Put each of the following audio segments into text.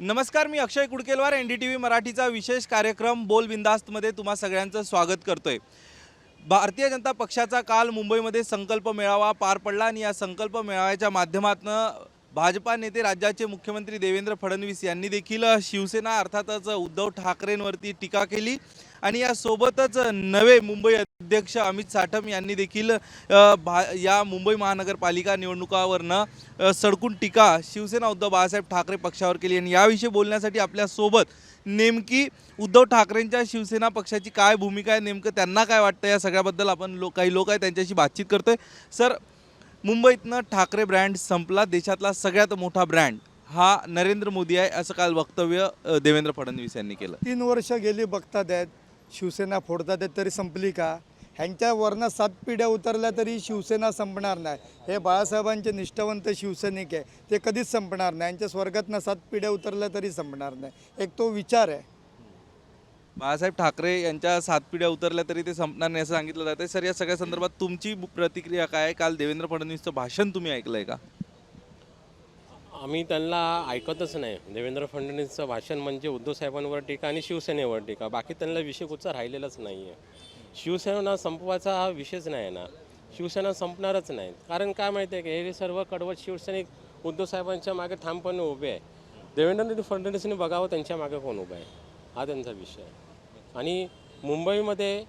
नमस्कार मी Akshay Kudkelwar N D T V मराठीचा विशेष कार्यक्रम बोल बिंदास्तमध्ये तुम्हा सगळ्यांचं स्वागत करतोय. भारतीय जनता पक्षाचा काल मुंबईमध्ये संकल्प मेळावा पार पडला आणि या संकल्प मेळाव्याच्या माध्यमातून भाजपा नेते राज्याचे मुख्यमंत्री देवेंद्र फडणवीस यांनी देखील शिवसेना अर्थातच उद्धव ठाकरेंवरती टीका केली. आणि यासोबतच नवे मुंबई अध्यक्ष अमित साठम यांनी देखील भा या मुंबई महानगरपालिका निवडणुकावरनं सडकून टीका शिवसेना उद्धव बाळासाहेब ठाकरे पक्षावर केली. आणि याविषयी बोलण्यासाठी आपल्यासोबत नेमकी उद्धव ठाकरेंच्या शिवसेना पक्षाची काय भूमिका आहे नेमकं त्यांना काय वाटतं या सगळ्याबद्दल आपण लो काही लोक आहे त्यांच्याशी बातचीत करतोय. सर मुंबईतनं ठाकरे ब्रँड संपला देशातला सगळ्यात मोठा ब्रँड हा नरेंद्र मोदी आहे असं काल वक्तव्य देवेंद्र फडणवीस यांनी केलं. तीन वर्ष गेली बघतात आहेत शिवसेना फोडतात तरी संपली का? ह्यांच्या वरनं सात पिढ्या उतरल्या तरी शिवसेना संपणार नाही. हे बाळासाहेबांचे निष्ठावंत शिवसैनिक आहे. ते कधीच संपणार नाही. यांच्या स्वर्गातनं सात पिढ्या उतरल्या तरी संपणार नाही. एक तो विचार आहे. बाळासाहेब ठाकरे यांच्या सात पिढ्या उतरल्या तरी ते संपणार नाही असं सांगितलं जातं सर या सगळ्या संदर्भात तुमची प्रतिक्रिया काय आहे? काल देवेंद्र फडणवीसचं भाषण तुम्ही ऐकलंय का? आम्ही त्यांना ऐकतच नाही. देवेंद्र फडणवीसचं भाषण म्हणजे उद्धव साहेबांवर टीका आणि शिवसेनेवर टीका. बाकी त्यांना विषय कुठचा राहिलेलाच नाही आहे शिवसेना संपवायचा हा विषयच नाही आहे ना. शिवसेना संपणारच नाही. कारण काय माहिती आहे की हे सर्व कडवट शिवसैनिक उद्धव साहेबांच्या मागे ठामपणे उभे आहे. देवेंद्र फडणवीसने बघावं त्यांच्या मागे कोण उभं आहे. हा त्यांचा विषय आहे. आणि मुंबईमध्ये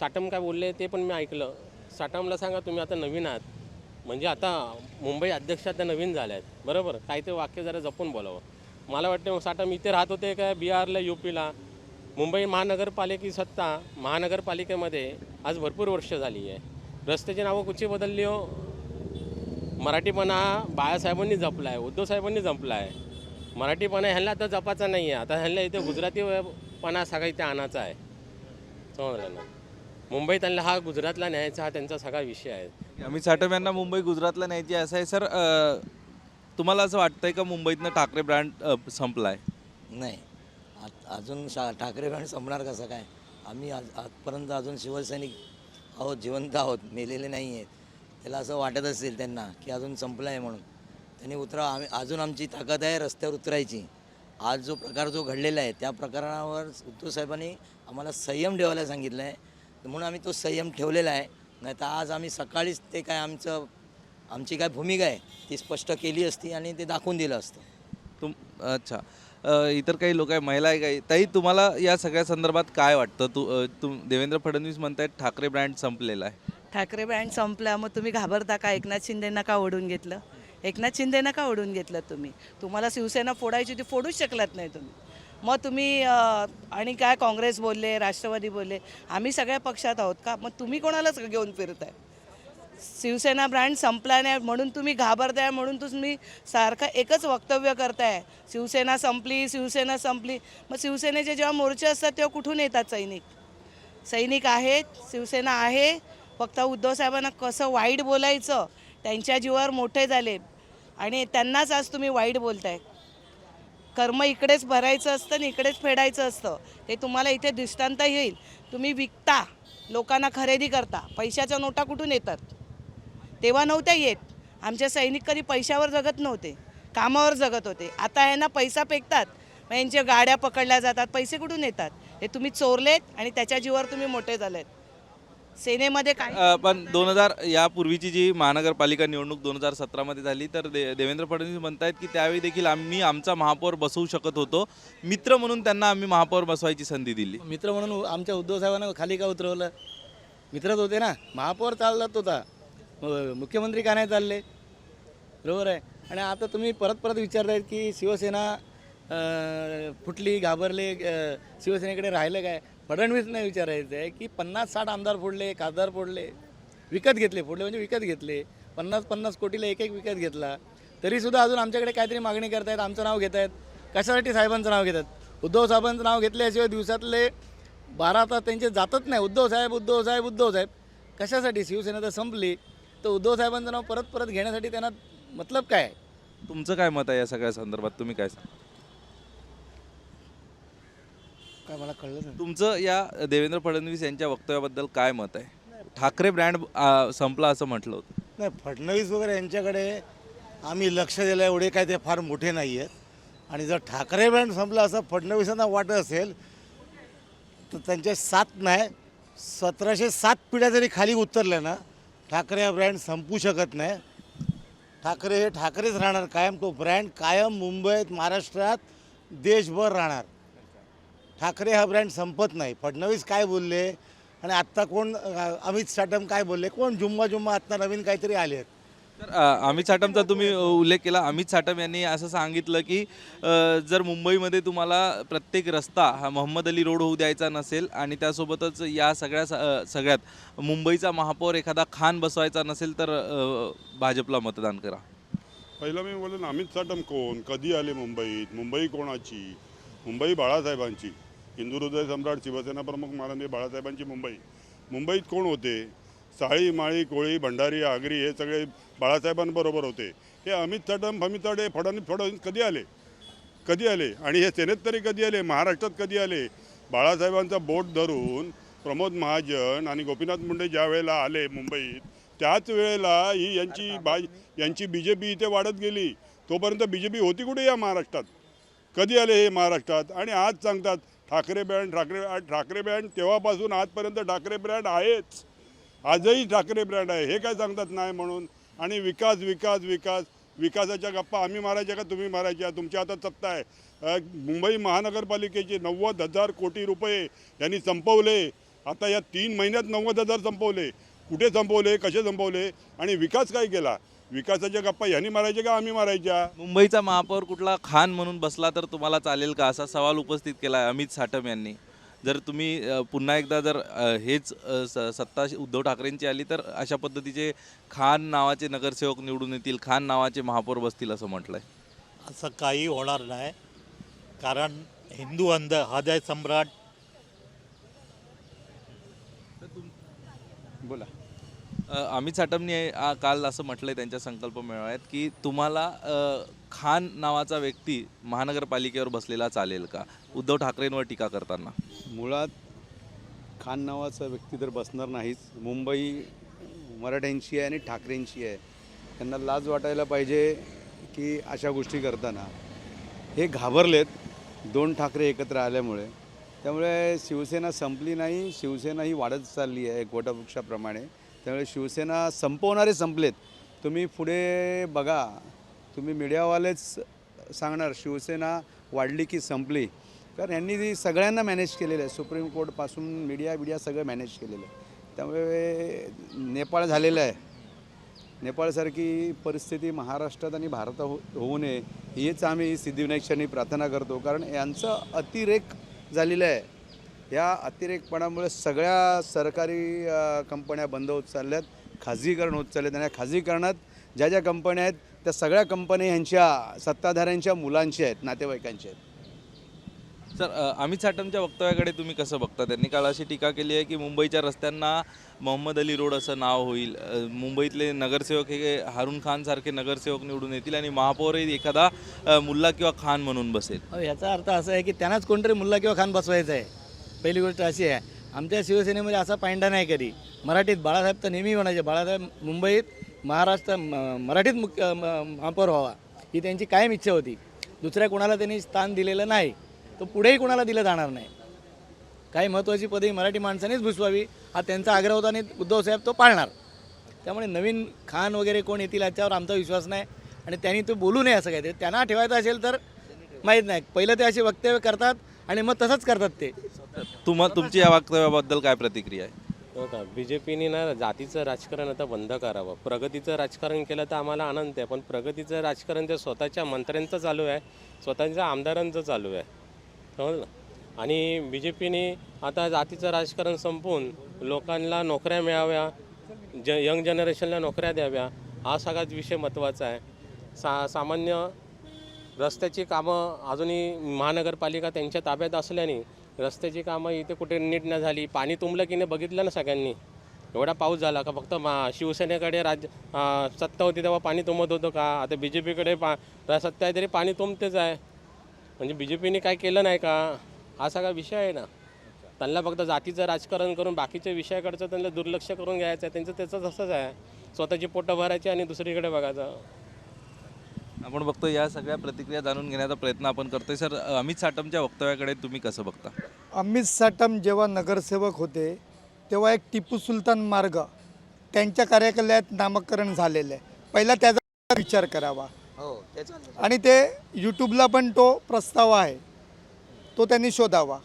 साटम काय बोलले ते पण मी ऐकलं. साटमला सांगा तुम्ही आता नवीन आहात. म्हणजे आता मुंबई अध्यक्ष आता नवीन झाल्या आहेत बरोबर? काय ते वाक्य जरा जपून बोलावं. मला वाटतं मी इथे राहत होते काय बिहारला यू पीला मुंबई महानगरपालिकी सत्ता महानगरपालिकेमध्ये आज भरपूर वर्ष झाली आहे. रस्त्याची नावं कुठची बदलली हो? मराठीपणा बाळासाहेबांनी जपला आहे उद्धव साहेबांनी जपला आहे मराठीपणा ह्यांना आता जपाचा नाही आहे आता ह्यांना इथे गुजरातीपणा सगळा इथे आणायचा आहे. समजलं ना? मुंबई त्यांना हा गुजरातला न्यायचा हा त्यांचा सगळा विषय आहे. अमित साठम यांना मुंबई गुजरातला न्यायची असं आहे. सर अ, तुम्हाला असं वाटतंय का मुंबईतनं ठाकरे ब्रँड अ, संपलाय? नाही. आत- अजून शा ठाकरे ब्रँड संपणार कसं काय? आम्ही आज आजपर्यंत अजून शिवसैनिक आहोत जिवंत आहोत मेलेले नाही आहेत. त्याला असं वाटत असेल त्यांना की अजून संपलं आहे म्हणून. त्यांनी उतरा आम्ही अजून आमची ताकद आहे रस्त्यावर उतरायची. आज जो प्रकार जो घडलेला आहे त्या प्रकारावर उद्धव साहेबांनी आम्हाला संयम ठेवायला सांगितलं आहे म्हणून आम्ही तो संयम ठेवलेला आहे. नाही तर आज आम्ही सकाळीच ते काय आमचं आमची काय भूमिका आहे ती स्पष्ट केली असती आणि ते दाखवून दिलं असतं. तुम अच्छा. अ, इतर काही लोक आहे महिला आहे काही? ताई तुम्हाला या सगळ्या संदर्भात काय वाटतं? तू अ, तुम देवेंद्र फडणवीस म्हणतायत ठाकरे ब्रँड संपलेला आहे. ठाकरे बँड संपला मग तुम्ही घाबरता का? एकनाथ शिंदेंना का ओढून घेतलं. एकनाथ शिंदेना का ओढून घेतलं तुम्ही. तुम्हाला शिवसेना फोडायची ती फोडूच शकलात नाही तुम्ही. मग तुम्ही आणि काय काँग्रेस बोलले राष्ट्रवादी बोलले आम्ही सगळ्या पक्षात आहोत का? मग तुम्ही कोणालाच घेऊन फिरताय? शिवसेना ब्रँड संपला नाही म्हणून तुम्ही घाबरताय म्हणून तुम्ही सारखं एकच वक्तव्य करताय. शिवसेना संपली शिवसेना संपली. मग शिवसेनेचे जेव्हा मोर्चे असतात तेव्हा कुठून येतात सैनिक? सैनिक आहेत शिवसेना आहे. फक्त उद्धव साहेबांना कसं वाईट बोलायचं? त्यांच्या जीवावर मोठे झाले. आणि त्यांनाच आज तुम्ही वाईट बोलताय. कर्म इकडेच भरायचं असतं आणि इकडेच फेडायचं असतं. ते तुम्हाला इथे दृष्टांत येईल. तुम्ही विकता. लोकांना खरेदी करता. पैशाच्या नोटा कुठून येतात? तेव्हा नव्हत्या येत. आमच्या सैनिक कधी पैशावर जगत नव्हते. कामावर जगत होते. आता यांना पैसा फेकतात. मग यांच्या गाड्या पकडल्या जातात. पैसे कुठून येतात? हे तुम्ही चोरलेत आणि त्याच्या जीवावर तुम्ही मोठे झालेत. सेनेमध्ये काय? अ, पण दोन हजार यापूर्वीची जी महानगरपालिका निवडणूक दोन हजार सतरामध्ये झाली तर दे देवेंद्र फडणवीस म्हणतायत की त्यावेळी देखील आम्ही आमचा महापौर बसवू शकत होतो. मित्र म्हणून त्यांना आम्ही महापौर बसवायची संधी दिली. मित्र म्हणून आमच्या उद्धव साहेबांना खाली का उतरवलं? मित्रच होते ना. महापौर चालत होता मुख्यमंत्री का नाही चालले? बरोबर आहे. आणि आता तुम्ही परत परत विचारतायत की शिवसेना अं, फुटली घाबरले अं, शिवसेनेकडे राहिलं काय? फडणवीसने विचारायचं आहे की पन्नास साठ आमदार फोडले खासदार फोडले विकत घेतले फोडले म्हणजे विकत घेतले. पन्नास पन्नास कोटीला एक एक विकत घेतला. तरीसुद्धा अजून आमच्याकडे काहीतरी मागणी करतायत आमचं नाव घेत आहेत कशासाठी साहेबांचं नाव घेतात? उद्धव साहेबांचं नाव घेतल्याशिवाय दिवसातले बारा तास त्यांचे जातच नाही. उद्धव साहेब उद्धव साहेब उद्धव साहेब. कशासाठी? शिवसेना तर संपली. तर उद्धव साहेबांचं नाव परत परत घेण्यासाठी त्यांना मतलब काय तुमचं काय मत आहे या सगळ्या संदर्भात? तुम्ही काय सांगा? काय मला कळलं नाही. तुमचं या देवेंद्र फडणवीस यांच्या वक्तव्याबद्दल काय मत आहे? ठाकरे ब्रँड संपला असं म्हटलं होतं. नाही फडणवीस वगैरे यांच्याकडे आम्ही लक्ष दिलं एवढे काय ते फार मोठे नाही आहेत. आणि जर ठाकरे ब्रँड संपला असं फडणवीसांना वाटत असेल तर त्यांचे सात नाही सतराशे सात पिढ्या जरी खाली उतरल्या ना ठाकरे हा ब्रँड संपू शकत नाही. ठाकरे हे ठाकरेच राहणार कायम तो ब्रँड कायम मुंबईत महाराष्ट्रात देशभर राहणार. ठाकरे हा ब्रँड संपत नाही. फडणवीस काय बोलले? आणि आत्ता कोण अमित साटम काय बोलले? कोण? जुम्मा जुम्मा आत्ता नवीन काहीतरी आले आहेत तर अमित साटमचा तुम्ही उल्लेख केला. अमित साटम यांनी असं सांगितलं की जर मुंबईमध्ये तुम्हाला प्रत्येक रस्ता हा मोहम्मद अली रोड होऊ द्यायचा नसेल आणि त्यासोबतच या सगळ्या सगळ्यात मुंबईचा महापौर एखादा खान बसवायचा नसेल तर भाजपला मतदान करा. पहिलं मी बोललो ना अमित साटम कोण? कधी आले मुंबईत? मुंबई कोणाची? मुंबई बाळासाहेबांची. हिंदू हृदय सम्राट शिवसेना प्रमुख माननीय बाळासाहेबांची मुंबई. मुंबईत कोण होते? साळी माळी कोळी भंडारी आगरी हे सगळे बाळासाहेबांबरोबर होते. हे अमित साटम फमिताडे फडणवीस फडणवीस कधी आले? कधी आले? आणि हे सेनेत तरी कधी आले? महाराष्ट्रात कधी आले? बाळासाहेबांचा बोट धरून प्रमोद महाजन आणि गोपीनाथ मुंडे ज्या वेळेला आले मुंबईत त्याच वेळेला ही यांची बा यांची बी जे पी इथे वाढत गेली. तोपर्यंत बी जे पी होती कुठे या महाराष्ट्रात? कधी आले हे महाराष्ट्रात? आणि आज सांगतात ठाकरे ब्रँड ठाकरे ठाकरे ब्रँड तेव्हापासून आजपर्यंत ठाकरे ब्रँड आहेच. आजही ठाकरे ब्रँड आहे. हे काय सांगतात नाही म्हणून? आणि विकास विकास विकास. विकासाच्या गप्पा आम्ही मारायच्या का तुम्ही मारायच्या? तुमच्या हातात सत्ता आहे. मुंबई महानगरपालिकेचे नव्वद हजार कोटी रुपये यांनी संपवले. आता या तीन महिन्यात नव्वद हजार संपवले. कुठे संपवले? कसे संपवले? आणि विकास काय केला? विकासाच्या गप्पा यांनी मारायच्या का आम्ही मारायच्या? मुंबईचा महापौर कुठला खान म्हणून बसला तर तुम्हाला चालेल का? असा सवाल उपस्थित केला आहे अमित साटम यांनी. जर तुम्ही अ, पुन्हा एकदा जर अ, हेच अ, स- सत्ता उद्धव ठाकरेंची आली तर अशा पद्धतीचे खान नावाचे नगरसेवक निवडून येतील खान नावाचे महापौर बसतील असं म्हटलंय. असं काही होणार नाही. कारण हिंदू अंध हृदय सम्राट. बोला. अमित साटमने काल असं म्हटलंय त्यांच्या संकल्प मेळाव्यात की तुम्हाला खान नावाचा व्यक्ती महानगरपालिकेवर बसलेला चालेल का? उद्धव ठाकरेंवर टीका करताना. मुळात खान नावाचा व्यक्ती तर बसणार नाहीच. मुंबई मराठ्यांची आहे आणि ठाकरेंची आहे. त्यांना लाज वाटायला पाहिजे की अशा गोष्टी करताना. हे घाबरलेत. दोन ठाकरे एकत्र आल्यामुळे. त्यामुळे शिवसेना संपली नाही. शिवसेना ही वाढत चालली आहे एक वटवृक्षाप्रमाणे त्यामुळे शिवसेना संपवणारे संपलेत. तुम्ही पुढे बघा. तुम्ही मीडियावालेच सांगणार शिवसेना वाढली की संपली. कारण यांनी ती सगळ्यांना मॅनेज केलेलं आहे. सुप्रीम कोर्टपासून मीडिया बिडिया सगळं मॅनेज केलेलं आहे. त्यामुळे नेपाळ झालेलं आहे. नेपाळसारखी परिस्थिती महाराष्ट्रात आणि भारतात हो होऊ नये हीच आम्ही सिद्धिविनायक प्रार्थना करतो. कारण यांचं अतिरेक झालेलं आहे. या अतिरेकपणामुळे सगळ्या सरकारी कंपन्या बंद होत चालल्यात खाजगीकरण होत चालल्यात आणि या खाजगीकरणात ज्या ज्या कंपन्या आहेत त्या सगळ्या कंपन्या ह्यांच्या सत्ताधाऱ्यांच्या मुलांच्या आहेत नातेवाईकांच्या आहेत. सर अमित साटमच्या वक्तव्याकडे तुम्ही कसं बघता? त्यांनी काल अशी टीका केली आहे की मुंबईच्या रस्त्यांना मोहम्मद अली रोड असं नाव होईल. मुंबईतले नगरसेवक हे हारून खान सारखे नगरसेवक निवडून येतील आणि महापौरही एखादा मुल्ला किंवा खान म्हणून बसेल. याचा अर्थ असा आहे की त्यांनाच कोणतरी मुल्ला किंवा खान बसवायचं आहे. पहिली गोष्ट अशी आहे आमच्या शिवसेनेमध्ये असा पायंडा नाही कधी. मराठीत बाळासाहेब तर नेहमी म्हणायचे बाळासाहेब मुंबईत महाराष्ट्र म- मराठीत मुख्य महापौर व्हावा. ही त्यांची कायम इच्छा होती. दुसऱ्या कोणाला त्यांनी स्थान दिलेलं नाही तो पुढेही कोणाला दिलं जाणार नाही. काही महत्त्वाची पदे मराठी माणसानेच भुसवावी हा त्यांचा आग्रह होता आणि उद्धवसाहेब तो पाळणार. त्यामुळे नवीन खान वगैरे कोण येतील याच्यावर आमचा विश्वास नाही आणि त्यांनी तो बोलू नये असं काहीतरी. त्यांना ठेवायचं असेल तर माहीत नाही. पहिलं ते असे वक्तव्य करतात आणि मग तसंच करतात ते. तुम्हा तुमची या वक्तव्याबद्दल काय प्रतिक्रिया आहे? हो का? बी जे पीने ना जातीचं राजकारण आता बंद करावं. प्रगतीचं राजकारण केलं तर आम्हाला आनंद आहे पण प्रगतीचं राजकारण ते स्वतःच्या मंत्र्यांचं चालू आहे स्वतःच्या आमदारांचं चालू आहे. समजलं आणि बी जे पीने आता जातीचं राजकारण संपवून लोकांना नोकऱ्या मिळाव्या ज यंग जनरेशनला नोकऱ्या द्याव्या हा सगळ्यात विषय महत्त्वाचा आहे. सा सामान्य रस्त्याची कामं अजूनही महानगरपालिका त्यांच्या ताब्यात असल्याने रस्त्याची कामं इथे कुठे नीट नाही झाली पाणी तुंबलं की नाही बघितलं ना सगळ्यांनी? एवढा पाऊस झाला का फक्त मा शिवसेनेकडे राज्य सत्ता होती तेव्हा पाणी तुंबत होतं का? आता बी जे पीकडे पा सत्ता आहे तरी पाणी तुंबतेच आहे. म्हणजे बी जे पीने काय केलं नाही का? हा सगळा विषय आहे ना. त्यांना फक्त जातीचं राजकारण करून बाकीच्या विषयाकडचं त्यांना दुर्लक्ष करून घ्यायचं आहे. त्यांचं त्याचं तसंच आहे. स्वतःची पोटं भरायची आणि दुसरीकडे बघायचं. आपण बघतो या सगळ्या प्रतिक्रिया जाणून घेण्याचा प्रयत्न आपण करतोय. सर अमित साटमच्या वक्तव्याकडे तुम्ही कसं बघता? अमित साटम जेव्हा नगरसेवक होते तेव्हा एक टिपू सुलतान मार्ग त्यांच्या कार्यकालात नामकरण झालेलं आहे. पहिला त्याचा विचार करावा. हो ते चालेल आणि ते यूट्यूबला पण तो प्रस्ताव आहे. तो त्यांनी शोधावा.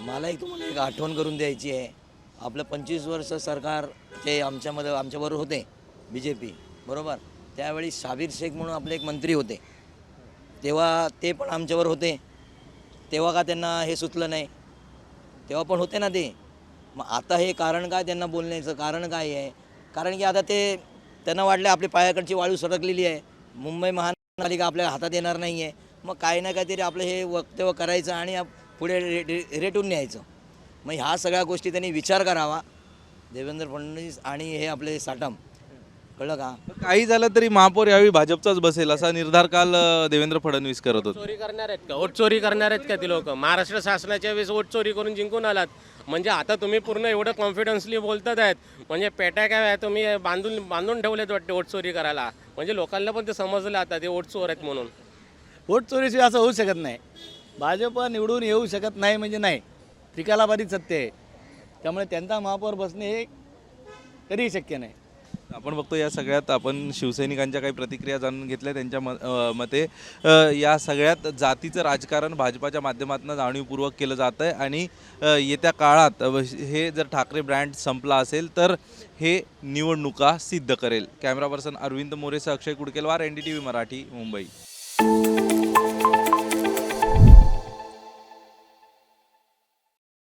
मला एक तुम्हाला एक आठवण करून द्यायची आहे. आपलं पंचवीस वर्ष सरकार ते आमच्यामध्ये आमच्याबरोबर होते बी जे पी बरोबर? त्यावेळी शाबीर शेख म्हणून आपले एक मंत्री होते. तेव्हा ते पण आमच्यावर होते. तेव्हा का त्यांना हे सुचलं नाही? तेव्हा पण होते ना ते. मग आता हे कारण काय त्यांना बोलण्याचं? कारण काय आहे? कारण की आता ते त्यांना वाटलं आपली पायाकडची वाळू सरकलेली आहे. मुंबई महानगरपालिका आपल्या हातात येणार नाही आहे मग काही ना काहीतरी आपलं हे वक्तव्य करायचं आणि पुढे रे रे- रेटून न्यायचं. मग ह्या सगळ्या गोष्टी त्यांनी विचार करावा. देवेंद्र फडणवीस आणि हे आपले साटम कळलं का? काही झालं तरी महापौर यावेळी भाजपचाच बसेल असा निर्धार काल अ, देवेंद्र फडणवीस करत होते. चोरी करणार आहेत का? वोट चोरी करणार आहेत का ती लोक? महाराष्ट्र शासनाच्या वेळेस वोट चोरी करून जिंकून आलात. म्हणजे आता तुम्ही पूर्ण एवढं कॉन्फिडन्सली बोलतात आहेत. म्हणजे पेट्या काय आहे तुम्ही बांधून बांधून ठेवलेत वाटते वोट चोरी करायला. म्हणजे लोकांना पण ते समजलं आता ते वोट चोर आहेत म्हणून. वोट चोरीशिवाय असं होऊ शकत नाही. भाजप निवडून येऊ शकत नाही म्हणजे नाही. त्रिकालाबाधित सत्य आहे. त्यामुळे त्यांचा महापौर बसणे हे कधीही शक्य नाही. आपण बघतो या सगळ्यात आपण शिवसैनिकांच्या काही प्रतिक्रिया जाणून घेतल्या त्यांच्या म अ, मते. अ, या सगळ्यात जातीचं राजकारण भाजपाच्या माध्यमातून जाणीवपूर्वक केलं जातं आहे आणि अ, येत्या काळात अ, हे जर ठाकरे ब्रँड संपला असेल तर हे निवडणुका सिद्ध करेल. Camera person Arvind मोरेसह Akshay Kudkelwar N D T V Marathi Mumbai.